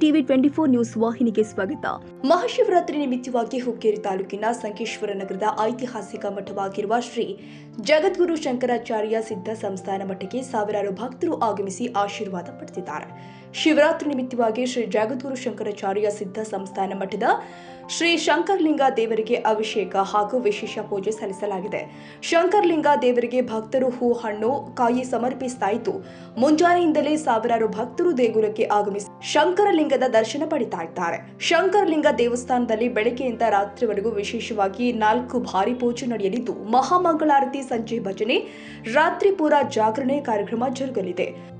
TV twenty four news ವಾಹಿನಿಗೆ ಸ್ವಾಗತ. ಮಹಾಶಿವರಾತ್ರಿ ನಿಮಿತ್ತವಾಗಿ ಹುಕ್ಕೇರಿ ತಾಲೂಕಿನ ಸಂಕೇಶ್ವರ ನಗರದ ಐತಿಹಾಸಿಕ ಮಠವಾಗಿರುವ ಶ್ರೀ ಜಗದ್ಗುರು ಶಂಕರಾಚಾರ್ಯ ಸಿದ್ಧ ಸಂಸ್ಥಾನ ಮಠಕ್ಕೆ ಸಾವಿರಾರು ಭಕ್ತರು ಆಗಮಿಸಿ ಆಶೀರ್ವಾದ ಪಡೆದಿದ್ದಾರೆ. ಶಿವರಾತ್ರಿ ನಿಮಿತ್ತವಾಗಿ ಶ್ರೀ ಜಗದ್ಗುರು ಶಂಕರಾಚಾರ್ಯ ಸಿದ್ಧ ಸಂಸ್ಥಾನ ಮಠದ ಶ್ರೀ ಶಂಕರಲಿಂಗ ದೇವರಿಗೆ ಅಭಿಷೇಕ ಹಾಗೂ ವಿಶೇಷ ಪೂಜೆ ಸಲ್ಲಿಸಲಾಗಿದೆ. ಶಂಕರಲಿಂಗ ದೇವರಿಗೆ ಭಕ್ತರು ಹೂ, ಹಣ್ಣು, ಕಾಯಿ ಸಮರ್ಪಿಸ್ತಾ ಇದ್ದು ಮುಂಜಾನೆಯಿಂದಲೇ ಸಾವಿರಾರು ಭಕ್ತರು ದೇಗುಲಕ್ಕೆ ಆಗಮಿಸಿ ಶಂಕರಲಿಂಗದ ದರ್ಶನ ಪಡಿತಾ ಇದ್ದಾರೆ ಶಂಕರಲಿಂಗ ದೇವಸ್ಥಾನದಲ್ಲಿ ಬೆಳಗ್ಗೆಯಿಂದ ರಾತ್ರಿವರೆಗೂ ವಿಶೇಷವಾಗಿ ನಾಲ್ಕು ಭಾರಿ ಪೂಜೆ ನಡೆಯಲಿದ್ದು, ಮಹಾಮಂಗಳಾರತಿ, ಸಂಜೆ ಭಜನೆ ರಾತ್ರಿ ಪೂರ ಜಾಗರಣೆ ಕಾರ್ಯಕ್ರಮ ಜರುಗಲಿದೆ.